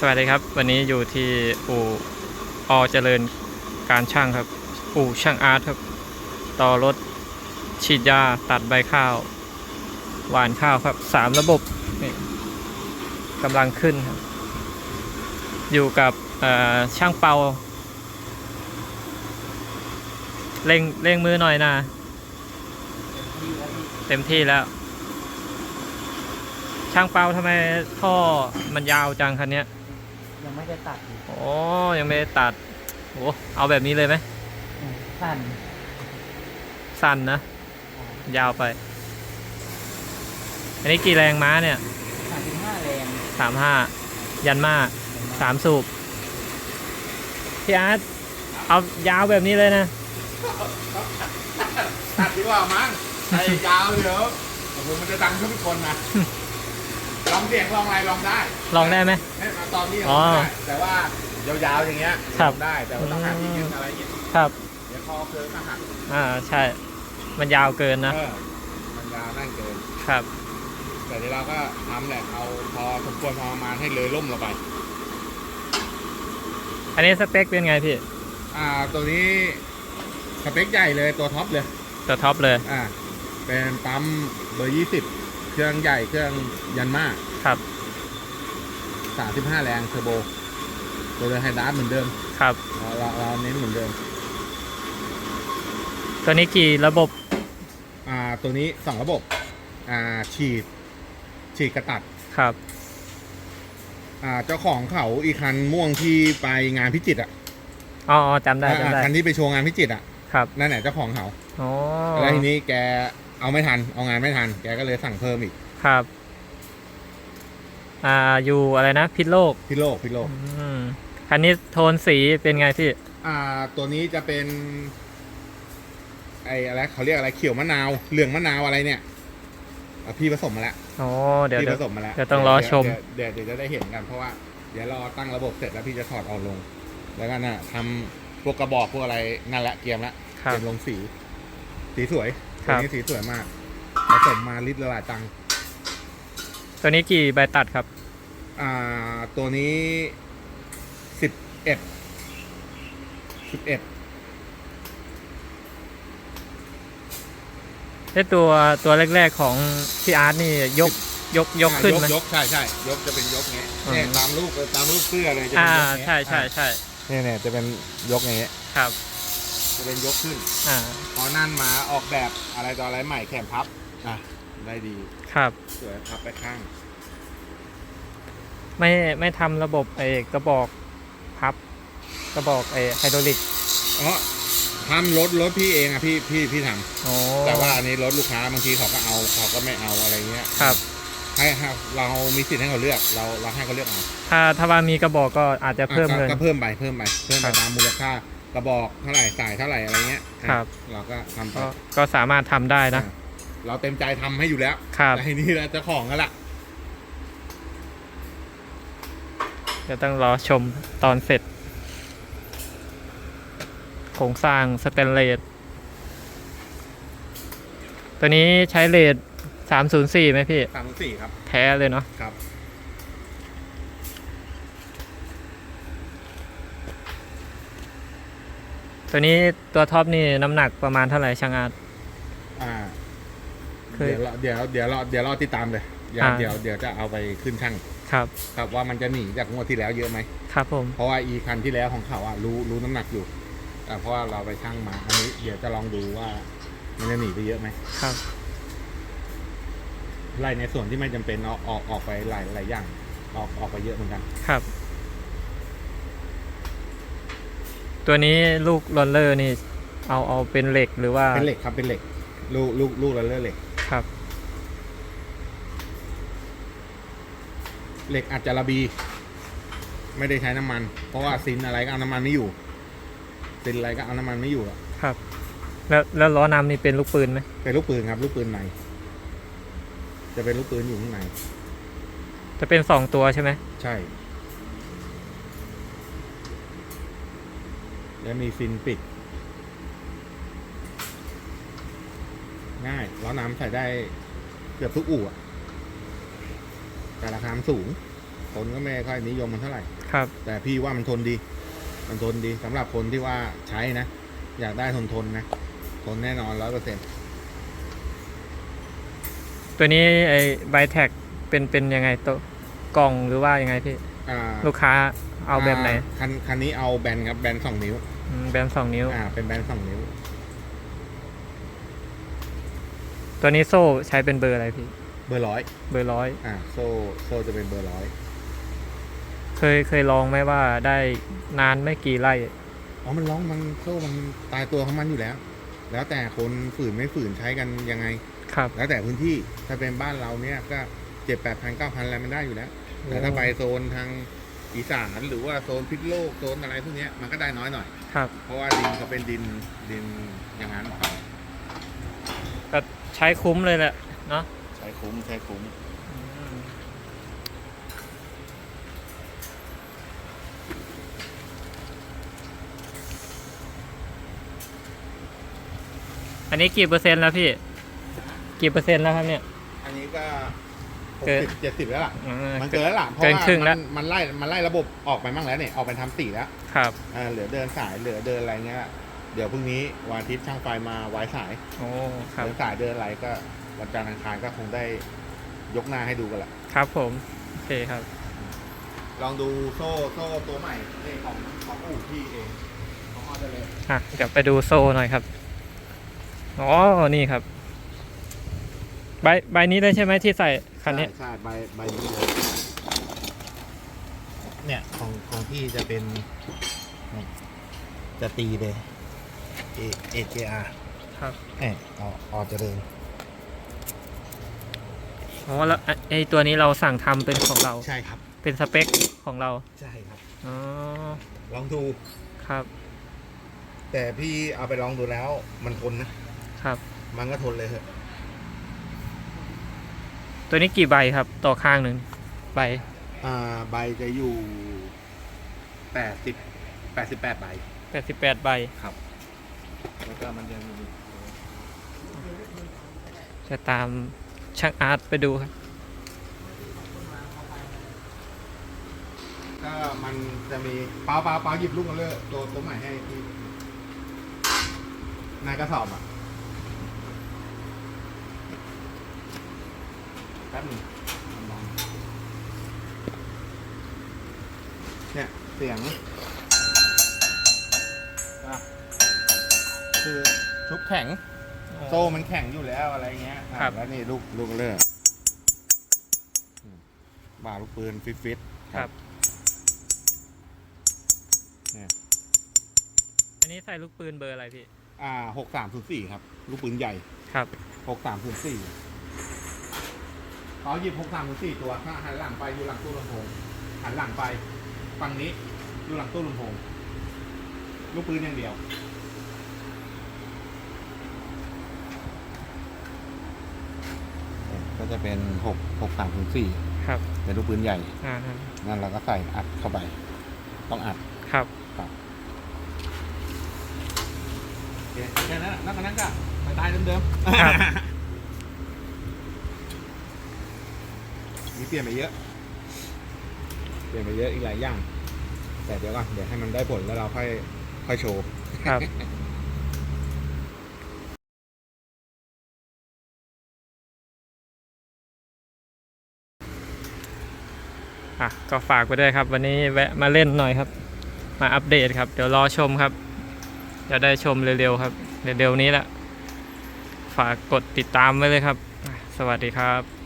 สวัสดีครับ วันนี้อยู่ที่อู่อเจริญการช่างครับ อู่ช่างอาร์ตครับ ต่อรถฉีดยาตัดใบข้าว หวานข้าวครับสามระบบนี่กำลังขึ้นครับ อยู่กับช่างเปาเร่งเร่งมือหน่อยนะ เต็มที่แล้วช่างเปาทำไมท่อมันยาวจังคันเนี้ ยยังไม่ได้ตัดอีกโอ้ยังไม่ได้ตัดโอ้เอาแบบนี้เลยไหมอืมสั้นสั้นนะ ยาวไป อันนี้กี่แรงม้าเนี่ยสามสิบห้าแรงสามห้ายันมาสามสูบพี่อาร์ตเอายาวแบบนี้เลยนะตัดดีกว่ามั้งไอ้ยาวเดี๋ยวโอ้โหมันจะดังทุกคนนะ ลองเสียงลองอะไรลองได้ลองได้ไหมเนี่ยตอนนี้อ๋ลอองได้แต่ว่ายาวๆอย่างเงี้ยครับลองได้แต่ว่าต้องหาที่ยึดอะไรเงี้ยครับเดี๋ยวคอเคิร์ก็หักอ่าใช่ มันยาวเกินนะเออมันยาวนั่นเกินครับ แต่เดี๋ยวเราก็ทำแหละเอาพอสมควรพอประมาณให้เลยล่มเราไป อันนี้สเปคเป็นไงพี่อ่าตัวนี้สเปคใหญ่เลยตัวท็อปเลย ตัวท็อปเลยอ่าเป็นปั๊มเบอร์ยี่สิบเครื่องใหญ่เครื่องยันมา ครับ สามสิบห้าแรงเทอร์โบตัวเดิมไฮดราสเหมือนเดิมครับ เราเราเราเน้นเหมือนเดิม ตัวนี้กี่ระบบอ่าตัวนี้สองระบบ อ่าฉีด ฉีดกระตัด ครับ อ่าเจ้าของเขาอีกคันม่วงที่ไปงานพิจิตรอะอ๋ออ๋อจำได้อ่าจำได้คันที่ไปโชว์งานพิจิตรอะครับนั่นแหละเจ้าของเขาอ๋อแล้วทีนี้แกเอาไม่ทัน เอางานไม่ทัน แกก็เลยสั่งเพิ่มอีก ครับ อ่าอยู่อะไรนะ พิษโลกพี่โลกพี่โลกอืมคันนี้โทนสีเป็นไงพี่ อ่า ตัวนี้จะเป็น ไอ้อะไรเขาเรียกอะไรเขียวมะนาวเหลืองมะนาวอะไรเนี่ยอะพี่ผสมมาแล้วอ๋อ เดี๋ยวพี่เดี๋ผยว สมมาแล้วเดี๋ยวต้องรอชม เดี๋ยวเดี๋ยวเดี๋ยวจะได้เห็นกันเพราะว่าเดี๋ยวรอตั้งระบบเสร็จแล้วพี่จะถอดเอาลง แล้วก็น่ะทำพวกกระบอกพวกอะไรนั่นแหละเกรียมละครัเกบรียมลงสี สีสวยครัตัวบ นี้สีสวยมากผสมมาลิตรละหลายตังค์ ตัวนี้กี่ใบตัดครับ อ่าตัวนี้สิบเอ็ดสิบเอ็ดไอตัวตัวแรกๆของพี่อาร์ตนี่ยกยกยกขึ้นไหม ยกใช่ใช่ยกจะเป็นยกเงี้ยอืม เนี่ยตามรูปตามรูปเสื้อเลยจะเป็อ่านยกเงี้ยใช่ใช่ใช่เนี่ยเนี่ยจะเป็นยกอย่างเงี้ยครับ จะเป็นยกขึ้น อ่า พอนั่นมาออกแบบอะไรต่ออะไรใหม่แขนพับอะ ได้ดีครับ สวยพับไปข้าง ไม่ไม่ทำระบบไอ้กระบอกพับ กระบอกไอ้ไฮดรอลิกอ๋อทำรถรถพี่เองอะพี่พี่พี่ทอ๋อำแต่ว่าอันนี้รถลูกค้าบางทีเขาก็เอาเขาก็ไม่เอาอะไรเงี้ยครับ ให้ให้เรามีสิทธิ์ให้เขาเลือก เราเราให้เขาเลือกเอาถ้าถ้าว่ามีกระบอกก็อาจจะเพิ่มอะเงินก็ก็เพิ่มไปเพิ่มไปเพิ่มคไปรับตามมูลค่ากระบอกเท่าไหร่จ่ายเท่าไหร่อะไรเงี้ยอะครับ เราก็ทำไปก็ก็สามารถทำได้นะ อะ เราเต็มใจทำให้อยู่แล้วครับแต่ทีนี้เราเจ้าของกันละเดี๋ยวต้องรอชมตอนเสร็จโครงสร้างสเตนเลสตัวนี้ใช้เลท304ไหมพี่สามสี่ครับ แท้เลยเนาะครับ ตัวนี้ตัวท็อปนี่น้ำหนักประมาณเท่าไหร่ช่างอาร์ตอ่า คือเดี๋ยวเราเดี๋ยวเดี๋ยวเราเดี๋ยวเราติดตามเลยเดี๋ยวอ่า เดี๋ยวเดี๋ยวจะเอาไปขึ้นช่างครับครับว่ามันจะหนีจากงวดที่แล้วเยอะไหมครับผม เพราะว่าอีคันที่แล้วของเขาอะรู้รู้น้ำหนักอยู่แต่เพราะว่าเราไปช่างมาอันนี้เดี๋ยวจะลองดูว่า มันจะหนีไปเยอะไหมครับ ไล่ในส่วนที่ไม่จำเป็นเอาออกออกไปหลายหลายอย่างออกออกไปเยอะเหมือนกัน ครับ ตัวนี้ลูกรอนเลอร์นี่ เอาเอาเป็นเหล็กหรือว่าเป็นเหล็กครับเป็นเหล็กลูกลูกลูกละเลื่อเหล็ก ครับ เหล็กอาจจะระบี ไม่ได้ใช้น้ำมัน เพราะว่าซินอะไรก็เอาน้ำมันไม่อยู่ซินอะไรก็เอาน้ำมันไม่อยู่หรอกครับ แล้วแล้วล้อนำนี่เป็นลูกปืนไหมเป็นลูกปืนครับลูกปืนในจะเป็นลูกปืนอยู่ข้างในจะเป็นสองตัวใช่ไหมใช่ แล้วมีฟินปิด ง่ายล้อน้ำใส่ได้เกือบทุกอู่อะแต่ราคามันสูง คนก็ไม่ค่อยนิยมมันเท่าไหร่ ครับ แต่พี่ว่ามันทนดี มันทนดีสำหรับคนที่ว่าใช้นะ อยากได้ทนทนๆนะ ทนแน่นอนร้อยเปอร์เซ็นต์ตัวนี้ไอ้ไบแท็กเป็นเป็นยังไงตัวกล่องหรือว่ายังไงพี่อ่าลูกค้าเอาแบบไหน คันคันนี้เอาแบนครับแบนสองนิ้ว อืมแบนสองนิ้ว อ่า เป็นแบนสองนิ้ว ตัวนี้โซ่ใช้เป็นเบอร์อะไรพี่ เบอร์ร้อยเบอร์ร้อยอ่าโซ่โซ่จะเป็นเบอร์ร้อยเคยเคยลองไหมว่าได้นานไม่กี่ไร่อ๋อมันร้องมันโซ่มันตายตัวของมันอยู่แล้ว แล้วแต่คนฝืนไม่ฝืนใช้กันยังไง ครับ แล้วแต่พื้นที่ถ้าเป็นบ้านเราเนี่ยก็เจ็ดแปดพันเก้าพันอะไรมันได้อยู่แล้ว แต่ถ้าไปโซนทางอีสานหรือว่าโซนพิษโลกโซนอะไรพวกเนี้ยมันก็ได้น้อยหน่อย ครับ เพราะว่าดินเขาเป็นดินดินอย่างนั้นครับ ก็ใช้คุ้มเลยแหละเนาะใช้คุ้มใช้คุ้มอันนี้กี่เปอร์เซ็นต์แล้วพี่ กี่เปอร์เซ็นต์แล้วครับเนี่ย อันนี้ก็หกเกิน สิบเจ็ดสิบแล้วล่ะอ่ามันเกินแล้วล่ะเพราะเกินว่าครึ่งแล้วมันมันไล่มันไล่ระบบออกไปมั่งแล้วเนี่ยออกไปทำสีแล้วครับ อ่าเหลือเดินสายเหลือเดินอะไรเงี้ย เดี๋ยวพรุ่งนี้วันอาทิตย์ช่างไฟมาไว้สายโอ้ครับ เดินสายเดินอะไรก็วันจันทร์อังคารก็คงได้ยกหน้าให้ดูกันละครับผม โอเคครับ ลองดูโซ่โซ่ตัวใหม่นี่ของของอู่พี่เองของออเดอร์เลยอะ เดี๋ยวไปดูโซ่หน่อยครับ อ๋อ นี่ครับ ใบใบนี้เลยใช่ไหมที่ใส่คันนี้ใช่ใช่ใบใบนี้เลยเนี่ยของของพี่จะเป็นนี่จะตีเลย A A J R ครับเอออออเจริญอ๋อแล้วไอ้ไอตัวนี้เราสั่งทำเป็นของเรา ใช่ครับ เป็นสเปคของเรา ใช่ครับ อ๋อ ลองดู ครับ แต่พี่เอาไปลองดูแล้วมันทนนะ ครับ มันก็ทนเลยเหอะตัวนี้กี่ใบครับ ต่อข้างหนึ่งใบ อ่าใบจะอยู่แปดสิบแปดสิบแปดใบแปดสิบแปดใบ ครับ แล้วก็มันยังมีจะตามช่างอาร์ตไปดูครับ ก็มันจะมีเปล่าเปล่าเปล่าหยิบลูกมาเลยตัวตัวใหม่ให้พี่นายกระสอบอะแป๊บหนึงลองเนี่ยเสียงอะ คือชุบแข็ง โซ่มันแข็งอยู่แล้วอะไรเงี้ยอะครับ แล้วนี่ลูกลูกเลือกบ่าลูกปืนฟิตฟิตครับเนี่ยอันนี้ใส่ลูกปืนเบอร์อะไรพี่ อ่าหกสามศูนย์สี่ครับ ลูกปืนใหญ่ครับ หกสามศูนย์สี่เขาหยิบหกสามศูนย์สี่ตัวถ้าหันหลังไปอยู่หลังตู้ลำโพงหันหลังไปฝั่งนี้อยู่หลังตู้ลำโพงลูกปืนอย่างเดียว ก็ จะเป็นหกหกสามศูนย์สี่ครับเป็นลูกปืนใหญ่ อ่านั่นเราก็ใส่อัดเข้าไป ต้องอัด ครับโอเคแค่นั้นนักนั้นก็สไตล์เดิมครับ ๆมีเปลี่ยนไปเยอะ เปลี่ยนไปเยอะอีกหลายอย่าง แต่เดี๋ยวก่อนเดี๋ยวให้มันได้ผลแล้วเราค่อยค่อยโชว์ ครับ อะก็ฝากไปด้วยครับ วันนี้แวะมาเล่นหน่อยครับ มาอัปเดตครับ เดี๋ยวรอชมครับจะได้ชมเร็วๆครับเร็วๆนี้แหละฝากกดติดตามไว้เลยครับ สวัสดีครับ